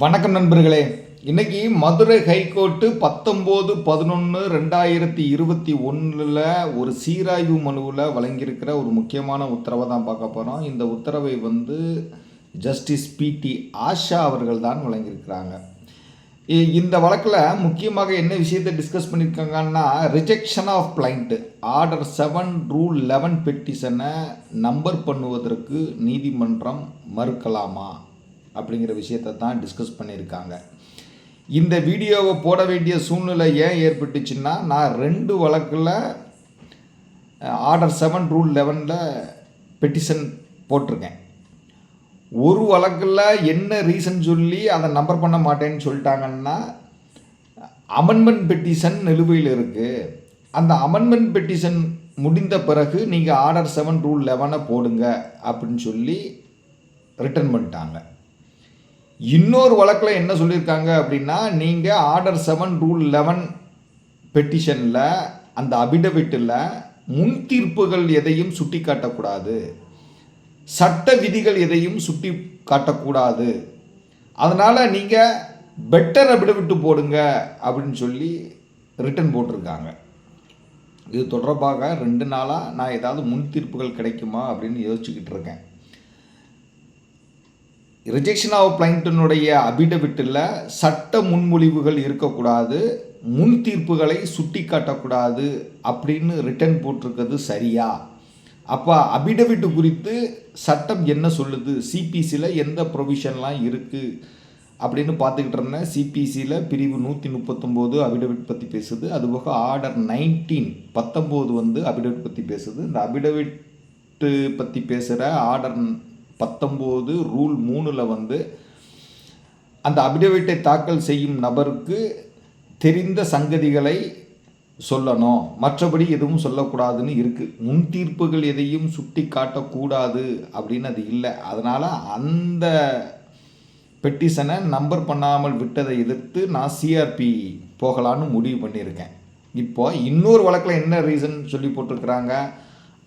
வணக்கம் நண்பர்களே. இன்னைக்கு மதுரை ஹைகோர்ட்டு பத்தொம்போது பதினொன்று ரெண்டாயிரத்தி இருபத்தி ஒன்றில் ஒரு சீராய்வு மனுவில் வழங்கியிருக்கிற ஒரு முக்கியமான உத்தரவை தான் பார்க்க போகிறோம் இந்த உத்தரவை வந்து ஜஸ்டிஸ் பிடி ஆஷா அவர்கள் தான் வழங்கியிருக்கிறாங்க. இந்த வழக்கில் முக்கியமாக என்ன விஷயத்தை டிஸ்கஸ் பண்ணியிருக்காங்கன்னா rejection of plaint order seven rule eleven பெட்டிஷனை number பண்ணுவதற்கு நீதிமன்றம் மறுக்கலாமா? அப்படிங்கிற விஷயத்தை தான் டிஸ்கஸ் பண்ணியிருக்காங்க. இந்த வீடியோவை போட வேண்டிய சூழ்நிலை ஏன் ஏற்பட்டுச்சுன்னா நான் ரெண்டு வழக்கில் ஆர்டர் செவன் ரூல் லெவனில் பெட்டிஷன் போட்டிருக்கேன். ஒரு வழக்கில் என்ன ரீசன் சொல்லி அதை நம்பர் பண்ண மாட்டேன்னு சொல்லிட்டாங்கன்னா அமெண்ட்மெண்ட் பெட்டிஷன் நிலுவையில் இருக்குது அந்த அமெண்ட்மெண்ட் பெட்டிஷன் முடிந்த பிறகு நீங்கள் ஆர்டர் செவன் ரூல் லெவனை போடுங்க அப்படின்னு சொல்லி ரிட்டர்ன் பண்ணிட்டாங்க. இன்னொரு வழக்கில் என்ன சொல்லியிருக்காங்க அப்படின்னா நீங்கள் ஆர்டர் செவன் ரூல் லெவன் பெட்டிஷனில் அந்த அபிடவிட்டில் முன் தீர்ப்புகள் எதையும் சுட்டி காட்டக்கூடாது சட்ட விதிகள் எதையும் சுட்டி காட்டக்கூடாது அதனால் நீங்கள் பெட்டர் அபிடவிட்டு போடுங்க அப்படின்னு சொல்லி ரிட்டன் போட்டிருக்காங்க. இது தொடர்பாக ரெண்டு நாளாக நான் ஏதாவது முன் தீர்ப்புகள் கிடைக்குமா அப்படின்னு யோசிச்சுக்கிட்டு இருக்கேன். ரிஜெக்ஷன் ஆஃப் பிளைண்ட்டினுடைய அபிடவிட்டில் சட்ட முன்மொழிவுகள் இருக்கக்கூடாது முன் தீர்ப்புகளை சுட்டி காட்டக்கூடாது அப்படின்னு ரிட்டன் போட்டிருக்கிறது சரியா? அப்போ அபிடவிட் குறித்து சட்டம் என்ன சொல்லுது? சிபிசியில் எந்த ப்ரொவிஷன்லாம் இருக்குது அப்படின்னு பார்த்துக்கிட்டு இருந்தேன். சிபிசியில் பிரிவு நூற்றி முப்பத்தொம்போது அபிடவிட் பற்றி பேசுது. அதுபோக ஆர்டர் நைன்டீன் பத்தொம்போது வந்து அபிடவிட் பற்றி பேசுது. இந்த அபிடவிட்டு பற்றி பேசுகிற ஆர்டர் பத்தொம்போது ரூல் மூணில் வந்து அந்த அபிடவிட்டை தாக்கல் செய்யும் நபருக்கு தெரிந்த சங்கதிகளை சொல்லணும். மற்றபடி எதுவும் சொல்லக்கூடாதுன்னு இருக்குது முன் தீர்ப்புகள் எதையும் சுட்டி காட்டக்கூடாது அப்படின்னு அது இல்லை. அதனால் அந்த பெட்டிஷனை நம்பர் பண்ணாமல் விட்டதை எதிர்த்து நான் சிஆர்பி போகலான்னு முடிவு பண்ணியிருக்கேன். இப்போ இன்னொரு வழக்கில் என்ன ரீசன் சொல்லி போட்டிருக்கிறாங்க?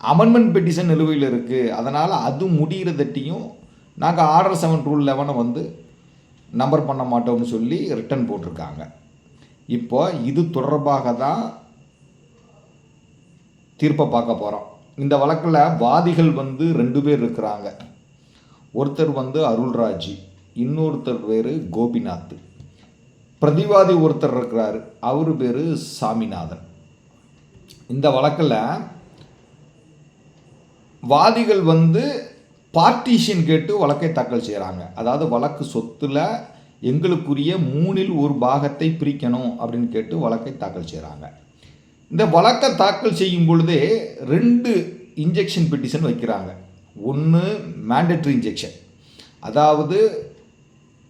அமெண்ட்மெண்ட் பெட்டிஷன் நிலுவையில் இருக்குது அதனால் அது முடிகிறதட்டியும் நாங்கள் ஆர்டர் செவன் ரூல் லெவனை வந்து நம்பர் பண்ண மாட்டோம்னு சொல்லி ரிட்டன் போட்டிருக்காங்க. இப்போ இது தொடர்பாக தான் தீர்ப்பை பார்க்க போகிறோம் இந்த வழக்கில் வாதிகள் வந்து ரெண்டு பேர் இருக்கிறாங்க. ஒருத்தர் வந்து அருள்ராஜ் இன்னொருத்தர் பேர் கோபிநாத். பிரதிவாதி ஒருத்தர் இருக்கிறாரு. அவர் பேர் சாமிநாதன். இந்த வழக்கில் வாதிகள் வந்து பார்ட்டிஷன் கேட்டு வழக்கை தாக்கல் செய்கிறாங்க அதாவது வழக்கு சொத்துல எங்களுக்குரிய மூணில் ஒரு பாகத்தை பிரிக்கணும் அப்படின்னு கேட்டு வழக்கை தாக்கல் செய்கிறாங்க இந்த வழக்கை தாக்கல் செய்யும் பொழுதே ரெண்டு இன்ஜெக்ஷன் பெட்டிஷன் வைக்கிறாங்க. ஒன்று மேண்டட்ரி இன்ஜெக்ஷன் அதாவது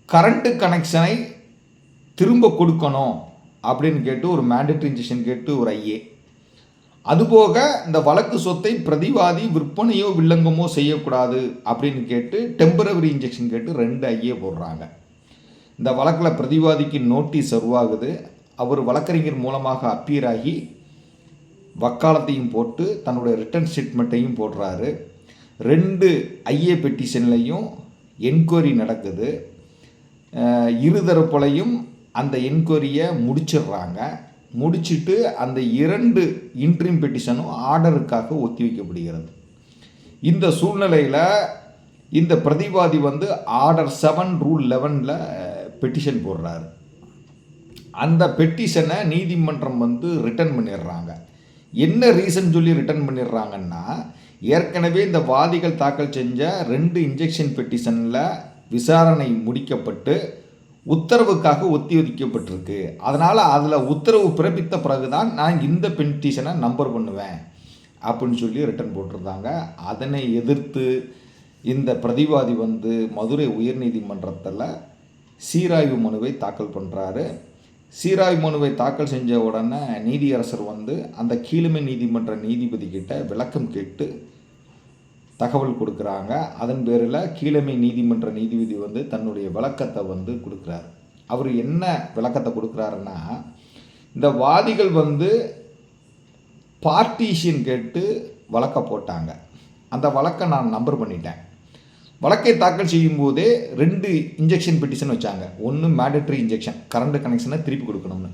கரண்ட்டு கனெக்ஷனை திரும்ப கொடுக்கணும் அப்படின்னு கேட்டு ஒரு மேண்டட்ரி இன்ஜெக்ஷன் கேட்டு ஒரு ஐஏ அதுபோக இந்த வழக்கு சொத்தை பிரதிவாதி விற்பனையோ வில்லங்கமோ செய்யக்கூடாது அப்படின்னு கேட்டு டெம்பரவரி இன்ஜெக்ஷன் கேட்டு ரெண்டு ஐஏ போடுறாங்க. இந்த வழக்கில் பிரதிவாதிக்கு நோட்டீஸ் உருவாகுது. அவர் வழக்கறிஞர் மூலமாக அப்பீர் ஆகி வக்காலத்தையும் போட்டு தன்னுடைய ரிட்டர்ன் ஸ்டேட்மெண்ட்டையும் போடுறாரு. ரெண்டு ஐஏ பெட்டிஷன்லையும் என்கொயரி நடக்குது. இருதரப்புலையும் அந்த என்கொயரியை முடிச்சிடுறாங்க. முடிச்சிட்டு அந்த இரண்டு இன்ட்ரீம் பெட்டிஷனும் ஆர்டருக்காக ஒத்திவைக்கப்படுகிறது. இந்த சூழ்நிலையில் இந்த பிரதிவாதி வந்து ஆர்டர் செவன் ரூல் லெவனில் பெட்டிஷன் போடுறாரு. அந்த பெட்டிஷனை நீதிமன்றம் வந்து ரிட்டர்ன் பண்ணிடுறாங்க. என்ன ரீசன் சொல்லி ரிட்டர்ன் பண்ணிடுறாங்கன்னா ஏற்கனவே இந்த வாதிகள் தாக்கல் செஞ்ச ரெண்டு இன்ஜெக்ஷன் பெட்டிஷனில் விசாரணை முடிக்கப்பட்டு உத்தரவுக்காக ஒத்திவைக்கப்பட்டிருக்கு அதனால் அதில் உத்தரவு பிறப்பித்த பிறகு தான் நான் இந்த பெட்டிஷனை நம்பர் பண்ணுவேன். அப்படின்னு சொல்லி ரிட்டர்ன் போட்டிருந்தாங்க. அதனை எதிர்த்து இந்த பிரதிவாதி வந்து மதுரை உயர்நீதிமன்றத்தில் சீராய்வு மனுவை தாக்கல் பண்ணுறாரு சீராய்வு மனுவை தாக்கல் செஞ்ச உடனே நீதியரசர் வந்து அந்த கீழமை நீதிமன்ற நீதிபதி கிட்ட விளக்கம் கேட்டு தகவல் கொடுக்குறாங்க. அதன் பேரில் கீழமை நீதிமன்ற நீதிபதி வந்து தன்னுடைய விளக்கத்தை வந்து கொடுக்குறாரு. அவர் என்ன விளக்கத்தை கொடுக்குறாருன்னா இந்த வாதிகள் வந்து பார்ட்டிஷியன் கேட்டு வழக்க போட்டாங்க. அந்த வழக்கை நான் நம்பர் பண்ணிட்டேன். வழக்கை தாக்கல் செய்யும் போதே ரெண்டு இன்ஜெக்ஷன் பெட்டிஷன் வச்சாங்க. ஒன்று மேண்டட்ரி இன்ஜெக்ஷன் கரண்ட் கனெக்ஷனை திருப்பி கொடுக்கணும்னு.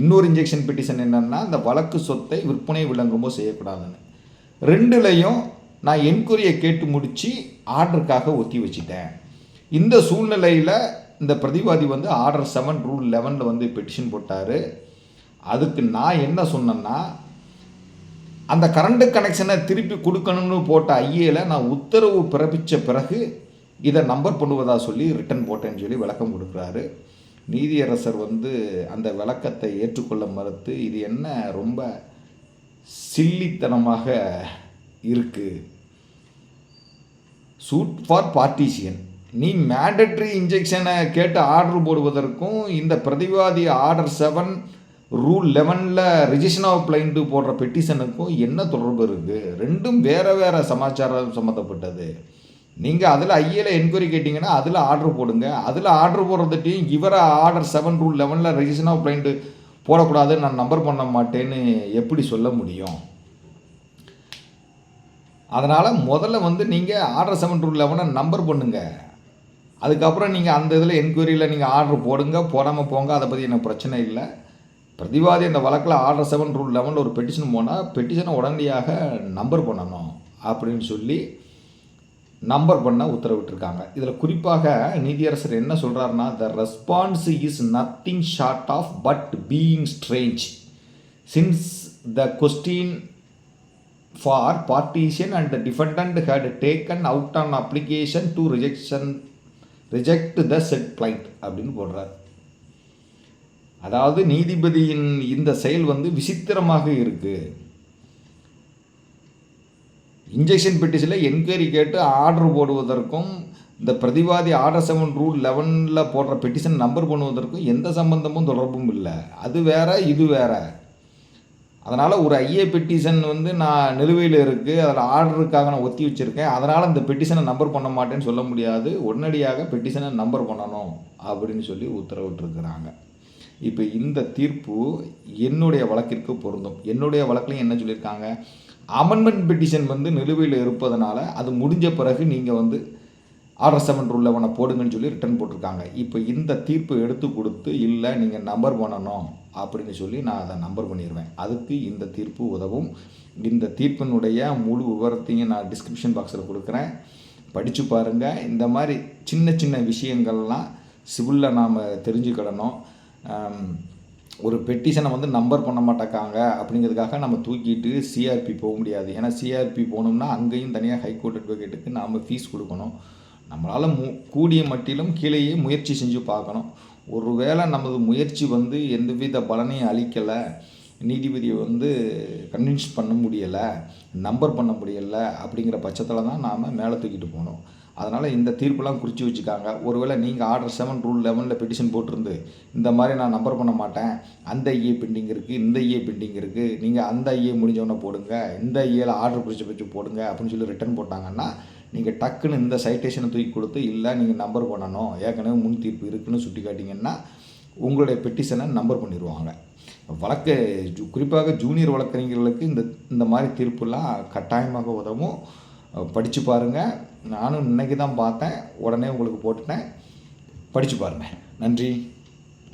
இன்னொரு இன்ஜெக்ஷன் பெட்டிஷன் என்னென்னா இந்த வழக்கு சொத்தை விற்பனை விளங்கும்போது செய்யக்கூடாதுன்னு. ரெண்டுலேயும் நான் என்கொரியை கேட்டு முடித்து ஆர்டருக்காக ஒத்தி வச்சிட்டேன். இந்த சூழ்நிலையில் இந்த பிரதிவாதி வந்து ஆர்டர் செவன் ரூல் லெவனில் வந்து பெட்டிஷன் போட்டார். அதுக்கு நான் என்ன சொன்னேன்னா அந்த கரண்ட் கனெக்ஷனை திருப்பி கொடுக்கணும்னு போட்ட ஐஏல நான் உத்தரவு பிறப்பித்த பிறகு இதை நம்பர் பண்ணுவதாக சொல்லி ரிட்டன் போட்டேன்னு சொல்லி விளக்கம் கொடுக்குறாரு. நீதியரசர் வந்து அந்த விளக்கத்தை ஏற்றுக்கொள்ள மறுத்து இது என்ன ரொம்ப சில்லித்தனமாக இருக்குது சூட் ஃபார் பார்ட்டிஷியன் நீ மேண்டட்ரி இன்ஜெக்ஷனை கேட்டு ஆர்டர் போடுவதற்கும் இந்த பிரதிவாதி ஆர்டர் செவன் ரூல் லெவனில் ரிஜிஷன் ஆஃப் பிளைண்டு போடுற பெட்டிஷனுக்கும் என்ன தொடர்பு இருக்குது ரெண்டும் வேறு வேறு சமாச்சாரம் சம்மந்தப்பட்டது நீங்கள் அதில் ஐஏல என்கொயரி கேட்டிங்கன்னா அதில் ஆர்டர் போடுங்க. அதில் ஆர்டர் போடுறதுட்டையும் இவரை ஆர்டர் செவன் ரூல் லெவனில் ரிஜிஷன் ஆஃப் பிளைண்டு போடக்கூடாது நான் நம்பர் பண்ண மாட்டேன்னு எப்படி சொல்ல முடியும்? அதனால் முதல்ல வந்து நீங்கள் ஆர்டர் செவன் ரூல் லெவனை நம்பர் பண்ணுங்கள் அதுக்கப்புறம் நீங்கள் அந்த இதில் என்கொயரியில் நீங்கள் ஆர்டர் போடுங்க. போடாமல் போங்க அதை பற்றி எனக்கு பிரச்சனை இல்லை. பிரதிவாதி அந்த வழக்கில் ஆர்டர் செவன் ரூல் லெவனில் ஒரு பெட்டிஷன் போனால் பெட்டிஷனை உடனடியாக நம்பர் பண்ணணும் அப்படின்னு சொல்லி நம்பர் பண்ண உத்தரவிட்டிருக்காங்க. இதில் குறிப்பாக நீதியரசர் என்ன சொல்கிறாருன்னா the response is nothing short of but being strange since the question for partition and the had taken out on application application rejection reject the said said அப்படின்னு போடுறார். அதாவது நீதிபதியின் இந்த செயல் வந்து விசித்திரமாக இருக்குது இன்ஜெக்ஷன் பெட்டிஷனில் என்கொயரி கேட்டு ஆர்டர் போடுவதற்கும் இந்த பிரதிவாதி ஆர்டர் செவன் ரூல் லெவனில் போடுற பெட்டிஷன் நம்பர் பண்ணுவதற்கும் எந்த சம்பந்தமும் தொடர்பும் இல்லை. அது வேற இது வேறு. அதனால் ஒரு ஐஏ பெட்டிஷன் வந்து நான் நிலுவையில் இருக்குது அதில் ஆர்டருக்காக நான் ஒத்தி வச்சுருக்கேன். அதனால் இந்த பெட்டிஷனை நம்பர் பண்ண மாட்டேன்னு சொல்ல முடியாது. உடனடியாக பெட்டிஷனை நம்பர் பண்ணணும் அப்படின்னு சொல்லி உத்தரவிட்டிருக்கிறாங்க. இப்போ இந்த தீர்ப்பு என்னுடைய வழக்கிற்கு பொருந்தும். என்னுடைய வழக்குலையும் என்ன சொல்லியிருக்காங்க? அமெண்ட்மெண்ட் பெட்டிஷன் வந்து நிலுவையில் இருப்பதனால அது முடிஞ்ச பிறகு நீங்கள் வந்து ஆர்டர் செவன் உள்ளவனை போடுங்கன்னு சொல்லி ரிட்டர்ன் போட்டிருக்காங்க. இப்போ இந்த தீர்ப்பு எடுத்து கொடுத்து இல்லை நீங்கள் நம்பர் பண்ணணும். அப்படின்னு சொல்லி நான் அதை நம்பர் பண்ணிடுவேன் அதுக்கு இந்த தீர்ப்பு உதவும். இந்த தீர்ப்பினுடைய முழு விவரத்தையும் நான் டிஸ்கிரிப்ஷன் பாக்ஸில் கொடுக்குறேன். படித்து பாருங்கள் இந்த மாதிரி சின்ன சின்ன விஷயங்கள்லாம் சிவிலில் நாம் தெரிஞ்சுக்கிடணும். ஒரு பெட்டிஷனை வந்து நம்பர் பண்ண மாட்டேக்காங்க. அப்படிங்கிறதுக்காக நம்ம தூக்கிட்டு சிஆர்பி போக முடியாது. ஏன்னா சிஆர்பி போகணும்னா அங்கேயும் தனியாக ஹைகோர்ட் அட்வொகேட்டுக்கு நாம் ஃபீஸ் கொடுக்கணும். நம்மளால் மு கூடிய மட்டிலும் கீழேயே முயற்சி செஞ்சு பார்க்கணும். ஒருவேளை நமது முயற்சி வந்து எந்தவித பலனையும் அளிக்கலை நீதிபதியை வந்து கன்வின்ஸ் பண்ண முடியலை நம்பர் பண்ண முடியலை அப்படிங்கிற பட்சத்தில் தான் நாம் மேலே தூக்கிட்டு போகணும். அதனால் இந்த தீர்ப்பெல்லாம் குறித்து வச்சுக்காங்க. ஒருவேளை நீங்கள் ஆர்டர் செவன் ரூல் லெவனில் பெட்டிஷன் போட்டிருந்து இந்த மாதிரி நான் நம்பர் பண்ண மாட்டேன் அந்த ஐஏ பெண்டிங் இருக்குது இந்த ஐஏ பெண்டிங் இருக்குது நீங்கள் அந்த ஐஏ முடிஞ்சவொன்னே போடுங்க இந்த ஐஏல ஆர்டர் குறித்து வச்சு போடுங்க அப்படின்னு சொல்லி ரிட்டர்ன் போட்டாங்கன்னா நீங்கள் டக்குன்னு இந்த சைட்டேஷனை தூக்கி கொடுத்து இல்லை நீங்கள் நம்பர் பண்ணணும். ஏற்கனவே முன் தீர்ப்பு இருக்குன்னு சுட்டி காட்டிங்கன்னா உங்களுடைய பெட்டிஷனை நம்பர் பண்ணிடுவாங்க வழக்கு குறிப்பாக ஜூனியர் வழக்கறிஞர்களுக்கு இந்த இந்த மாதிரி தீர்ப்புலாம் கட்டாயமாக உதவும். படித்து பாருங்கள் நானும் இன்னைக்கு தான் பார்த்தேன். உடனே உங்களுக்கு போட்டுட்டேன். படித்து பாருங்கள் நன்றி.